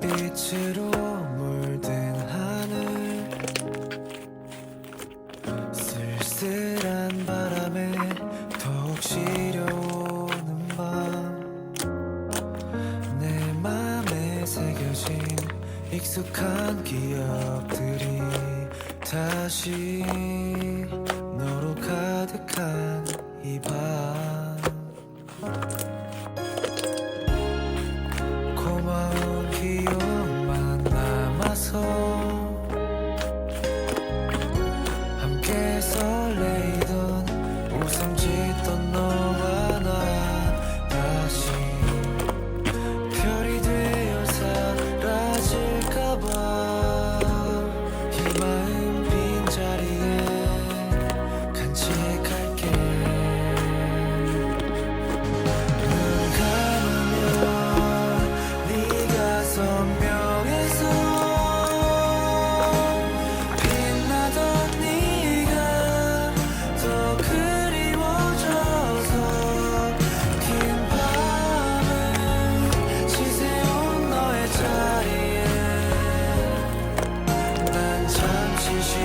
빛으로 물든 하늘. 쓸쓸한 바람에 더욱 시려오는 밤. 내 맘에 새겨진 익숙한 기억들이 다시 너로 가득한 이밤 you don't